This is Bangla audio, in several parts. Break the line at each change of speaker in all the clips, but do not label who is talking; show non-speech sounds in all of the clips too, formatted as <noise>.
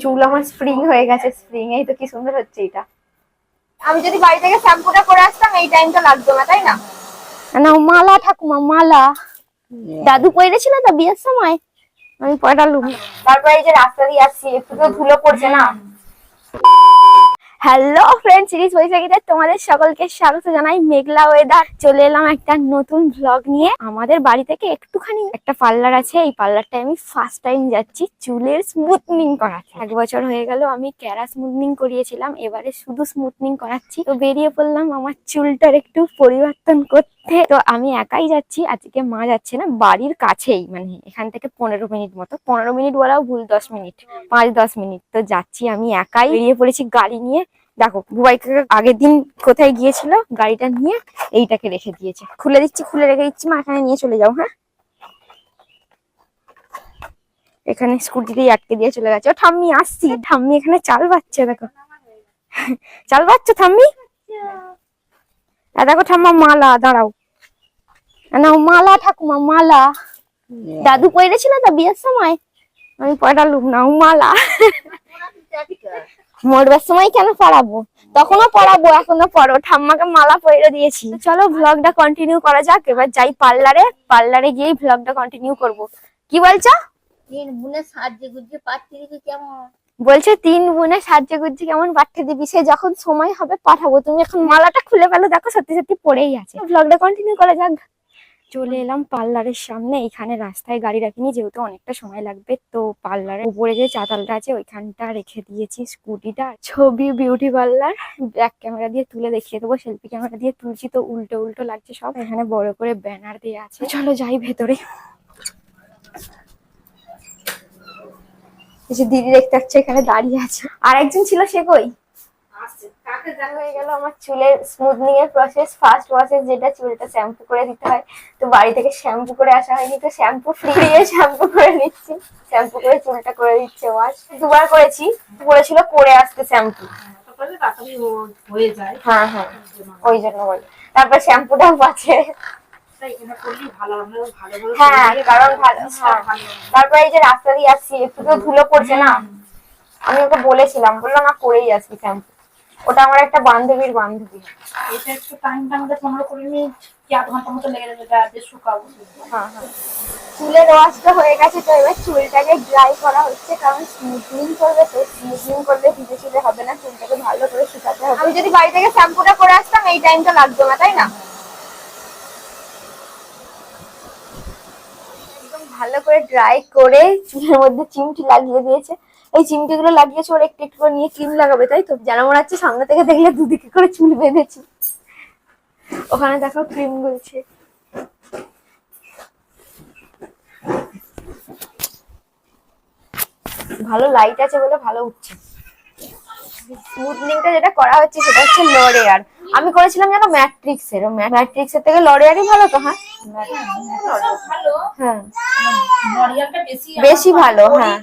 চুল আমার স্প্রিং হয়ে গেছে স্প্রিং এই তো কি সুন্দর হচ্ছে এটা। আমি যদি বাড়ি থেকে শ্যাম্পুটা করে আসতাম এই টাইমটা লাগতো না তাই না? না মালা ঠাকুমা মালা। দাদু পড়েছিল তো বিয়ের সময়? আমি পড়ালুম তারপর এই যে রাস্তা দিয়ে আসছি একটু তো ধুলো পড়ছে না? হ্যালো ফ্রেন্ড সিরিজ বৈশাখীতে তোমাদের সকলকে স্বাগত জানাই। মেঘলা ওয়েদার চলে এলাম একটা নতুন ব্লগ নিয়ে। আমাদের বাড়ি থেকে একটুখানি একটা পার্লার আছে। এই পার্লারটায় আমি ফার্স্ট টাইম যাচ্ছি চুলের স্মুথনিং করাচ্ছি এক বছর হয়ে গেল, আমি ক্যারা স্মুথনিং করিয়েছিলাম। এবারে শুধু স্মুথনিং করাচ্ছি। তো বেরিয়ে পড়লাম আমার চুলটার একটু পরিবর্তন করতে। তো আমি একাই যাচ্ছি আজকে মা যাচ্ছে না বাড়ির কাছেই মানে এখান থেকে পনেরো মিনিট মতো। পনেরো মিনিট বলাও ভুল দশ মিনিট পাঁচ দশ মিনিট। তো যাচ্ছি আমি একাই। বেরিয়ে পড়েছি গাড়ি নিয়ে। দেখো বুবাই আগের দিন কোথায় গিয়েছিল? গাড়িটা নিয়ে এইটাকে রেখে দিয়েছে। খুলে দিচ্ছি খুলে রেখে দিচ্ছি মা এখানে নিয়ে চলে যাও হ্যাঁ। এখানে স্কুটিতেই আটকে দিয়ে চলে গেছে। ও ঠাম্মি আসছি। ঠাম্মি এখানে চাল বাচ্ছে দেখো। চাল বাচ্চ ঠাম্মি? আর দেখো ঠাম্মা মালা দাঁড়াও। না মালা ঠাকুমা মালা। দাদু পড়েছিল তো বিয়ের সময়? আমি পড়ালুম না মালা। মরবার সময় কেন পড়াবো তখনও পড়াবো এখনও পড়ো ঠাম্মাকে মালা পরে দিয়েছি। চলো ভ্লগটা কন্টিনিউ করা যাক। এবার যাই পার্লারে। পার্লারে গিয়েই ভ্লগটা কন্টিনিউ করব। কি বলছো?
তিন বুনে সাহায্য গুজে পাচ্ছি দেখি কেমন?
বলছে তিন বোনে সাহায্য করছে কেমন পাঠিয়ে দিবি? সে যখন সময় হবে পাঠাবো। তুমি এখন মালাটা খুলে ফেলো দেখো সত্যি সত্যি পড়েই আছে। ভ্লগটা কন্টিনিউ করা যাক। চলে এলাম পার্লারের সামনে। এখানে রাস্তায় গাড়ি রাখিনি, যেহেতু অনেকটা সময় লাগবে। তো পার্লারের উপরে যে চাতালটা আছে, ওইখানটা রেখে দিয়েছি স্কুটিটা। ছবি, বিউটি পার্লার, ব্যাক ক্যামেরা দিয়ে তুলে দেখিয়ে দেবো, সেলফি ক্যামেরা দিয়ে তুলছি। তো উল্টো উল্টো লাগছে সব। এখানে বড় করে ব্যানার দিয়ে আছে। চলো যাই ভেতরে। দিদি দেখতে পাচ্ছে, এখানে দাঁড়িয়ে আছে। আর একজন ছিল সে কই? হয়ে গেল আমার চুলের স্মুথনিং এর প্রসেস ফার্স্ট প্রসেস যেটা চুলটা শ্যাম্পু করে দিতে হয়। তো বাড়ি থেকে শ্যাম্পু করে আসা হয়নি তো শ্যাম্পু ফ্রি দিয়ে শ্যাম্পু করে নিচ্ছি। শ্যাম্পু করে চুলটা করে দিচ্ছে ওয়াশ দুবার করেছি বলেছিল করে আসতে শ্যাম্পু
হয়ে
হ্যাঁ ওই জন্য। বলি। তারপর শ্যাম্পুটাও
ভালো
হ্যাঁ কারণ হ্যাঁ। তারপর এই যে রাস্তা দিয়ে আসছি একটু তো ধুলো পড়ছে না। আমি ওকে বলেছিলাম বললাম না করেই আসবি শ্যাম্পু ওটা আমার একটা বান্ধবীর বান্ধবী।
এটা একটু টাইমটা আমাদের পনেরো কুড়ি মিনিট কি আধ ঘণ্টা মতো লেগে যাবে এটা শুকাবো।
হ্যাঁ হ্যাঁ। চুলের ওয়াশটা হয়ে গেছে তো এবার চুলটাকে ড্রাই করা হচ্ছে কারণ স্মুথনিং করবে তো স্মুথনিং করলে ভিজে চুলে হবে না চুলটাকে ভালো করে শুকাতে হবে। আমি যদি বাড়ি থেকে শ্যাম্পুটা করে আসতাম এই টাইমটা লাগতো না তাই না? একদম ভালো করে ড্রাই করে চুলের মধ্যে চিমটি লাগিয়ে দিয়েছে। এই চিমটি গুলো লাগিয়েছে ওর একটু একটু করে নিয়ে ক্রিম লাগাবে তাই তো? যেন মনে হচ্ছে সামনে থেকে দেখলে দুদিকে করে চুল বেঁধেছি। ওখানে দেখো ক্রিম গুলছে। ভালো লাইট আছে বলে ভালো উঠছে। স্মুথনিংটা যেটা করা হচ্ছে সেটা হচ্ছে লরিয়ার আমি করেছিলাম যেন ম্যাট্রিক্স এর ম্যাট্রিক্স এর থেকে লরিয়ারই ভালো তো হ্যাঁ? হ্যাঁ।
বেশি
ভালো, হ্যাঁ।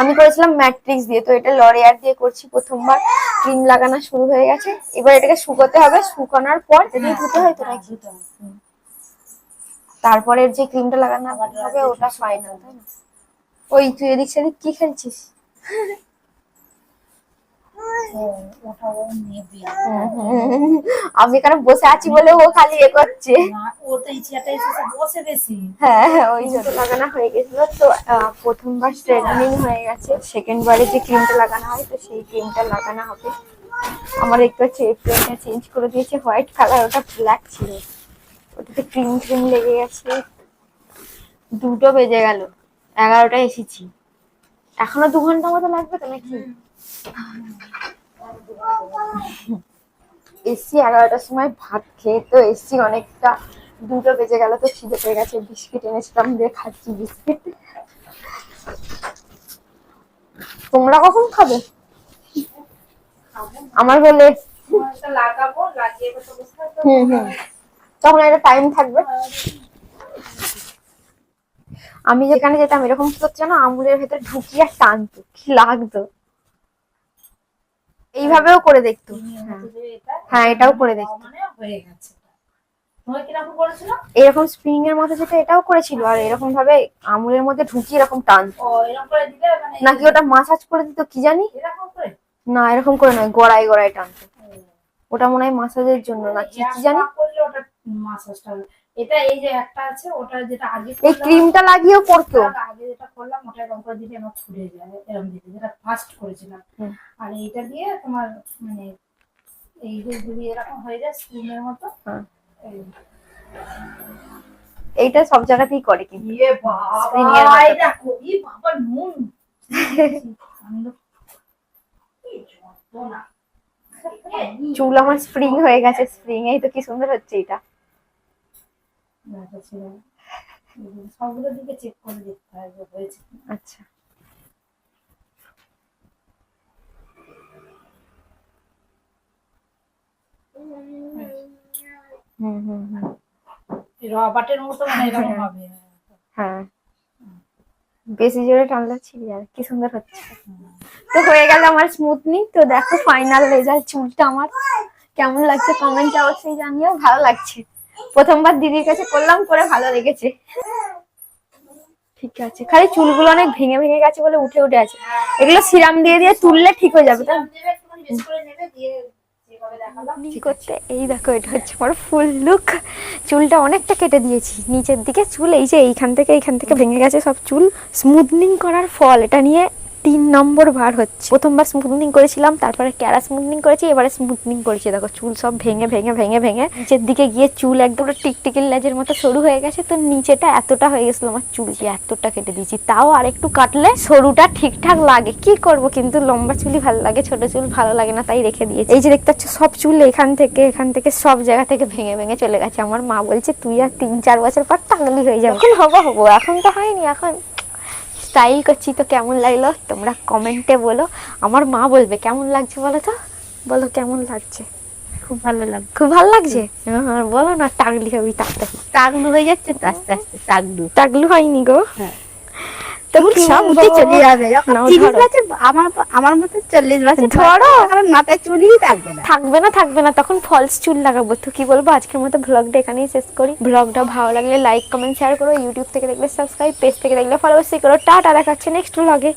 আমি করেছিলাম ম্যাট্রিক্স দিয়ে তো এটা লরিয়ার দিয়ে করছি প্রথমবার। ক্রিম লাগানো শুরু হয়ে গেছে। এবার এটাকে শুকোতে হবে। শুকানোর পর এটা দিয়ে ধুতে হয় তো নাকি তারপরে যে ক্রিমটা লাগানো হবে ওটা ফাইনাল তাই না? ওই তুই এদিক সেদিক কি খেলছিস? <laughs> আমি এখানে বসে আছি বলে ও খালি এ করছে।
বসে বেশি।
হ্যাঁ হ্যাঁ ওই জন্য। লাগানো হয়ে গেছিল তো প্রথমবার স্ট্রেটনিং হয়ে গেছে। সেকেন্ড বারে যে ক্রিমটা লাগানো হয় তো সেই ক্রিমটা লাগানো হবে। আমার একটু হচ্ছে এপ্রিলটা চেঞ্জ করে দিয়েছে। হোয়াইট কালার ওটা ব্ল্যাক ছিল। ওটাতে ক্রিম ক্রিম লেগে গেছে। দুটো বেজে গেল। এগারোটায় এসেছি। এখনও দু ঘণ্টা মতো লাগবে তো নাকি? এসছি এগারোটার সময় ভাত খেয়ে তো এসছি অনেকটা দুটো বেজে গেল তো খিদে পেয়ে গেছে। বিস্কিট এনেছিলাম দিয়ে খাচ্ছি বিস্কিট। তোমরা কখন খাবে? আমার বলে। হুম হুম। তখন একটা টাইম থাকবে। আমি যেখানে যেতাম এরকম কি হচ্ছে না আমুলের ভেতরে ঢুকিয়ে টানতো, কি লাগতো। এইভাবেও করে দেখতো। হ্যাঁ। হ্যাঁ এটাও করে দেখতো। এরকম স্প্রিং এর মতো যেটা এটাও করেছিল আর এরকম ভাবে আঙুলের মধ্যে ঢুকিয়ে এরকম টান।
মানে
নাকি ওটা মাসাজ করে দিত কি জানি? না এরকম করে নয় গড়ায় গড়ায় টানতো। ওটা মনে হয় মাসাজের জন্য না কি কি জানি?
এটা এই যে একটা আছে ওটা যেটা আগে
এই ক্রিমটা লাগিয়েও পড়তো
আগে যেটা করলাম ওটা এরকম করে দিলে আমার ছুটে যায় এরকম দিতে যেটা ফার্স্ট করেছিলাম। আর এইটা দিয়ে তোমার মানে এই যে যদি এরকম হয়ে যায় স্ক্রিনের মতো
হ্যাঁ। এইটা সব জায়গাতেই করে কিন্তু।
ইয়ে বাবা এই দেখো ই বাবা নুন কি
চুল আমার স্প্রিং হয়ে গেছে স্প্রিং এই তো কি সুন্দর হচ্ছে এটা।
না, ছিল না। এই যে সবগুলো দিকে চেক করে দেখতে হয় যে হয়েছে
আচ্ছা। হুম হুম হুম।
এই মতো মানে এরকম হবে।
হ্যাঁ। বেশি জোরে টানলে ছিঁড়ে যাবে কি সুন্দর হচ্ছে। তো হয়ে গেল আমার স্মুথনিং তো দেখো ফাইনাল রেজাল্ট চুলটা আমার। কেমন লাগছে কমেন্টে অবশ্যই জানিও ভালো লাগছে। প্রথমবার দিদির কাছে করলাম করে ভালো লেগেছে। ঠিক আছে। খালি চুলগুলো অনেক ভেঙে ভেঙে গেছে বলে উঠে উঠে আছে। এগুলো সিরাম দিয়ে দিয়ে তুললে ঠিক হয়ে যাবে, তাই এই দেখো, এটা হচ্ছে আমার ফুল লুক। চুলটা অনেকটা কেটে দিয়েছি। নিচের দিকে চুল, এই যে এইখান থেকে এইখান থেকে ভেঙে গেছে সব চুল। স্মুথনিং করার ফল, এটা নিয়ে তিন নম্বর বার হচ্ছে। প্রথমবার স্মুথনিং করেছিলাম, তারপরে ক্যারা স্মুথনিং করেছি, এবারে স্মুথনিং করেছি। দেখো, চুল সব ভেঙে ভেঙে ভেঙে ভেঙে। নিচের দিকে গিয়ে চুল একদম টিকটিকির লেজের মতো সরু হয়ে গেছে, তো নিচেটা এতটা হয়ে গেছিল আমার চুল যে এতটা কেটে দিয়েছি। তাও আর একটু কাটলে সরুটা ঠিকঠাক লাগে। কি করব কিন্তু, লম্বা চুলই ভালো লাগে, ছোট চুল ভালো লাগে না, তাই রেখে দিয়েছি। এই যে দেখতে পাচ্ছ, সব চুল এখান থেকে এখান থেকে, সব জায়গা থেকে ভেঙে ভেঙে চলে গেছে। আমার মা বলছে, তুই আর তিন, চার বছর পর টাঙ্গলি হয়ে যাবে। এখন হব হব। এখন তো হয়নি, এখন স্টাইল করছি তো কেমন লাগল? তোমরা কমেন্টে বলো। আমার মা বলবে কেমন লাগছে বলো তো? বলো কেমন লাগছে?
খুব ভালো লাগছে।
খুব ভালো লাগছে? বলো না টাগলি হবি তাড়াতাড়ি
টাগলু হয়ে যাচ্ছে তো আস্তে আস্তে টাগলু
টাগলু হয়নি গো।
হ্যাঁ।
তো
চুল
কি
সব উঠে চলে যাবে তিরিশ বছর আমার আমার মতো চল্লিশ বছর
ধরো।
কারণ মাথায় চুলই থাকবে না।
থাকবে না থাকবে না তখন ফলস চুল লাগাবো। তো কি বলব? আজকের মতো ব্লগটা এখানেই শেষ করি। ব্লগটা ভালো লাগলে লাইক কমেন্ট শেয়ার করো। ইউটিউব থেকে দেখলে সাবস্ক্রাইব পেজ থেকে দেখলে ফলো করো। টাটা দেখাচ্ছে নেক্সট ব্লগে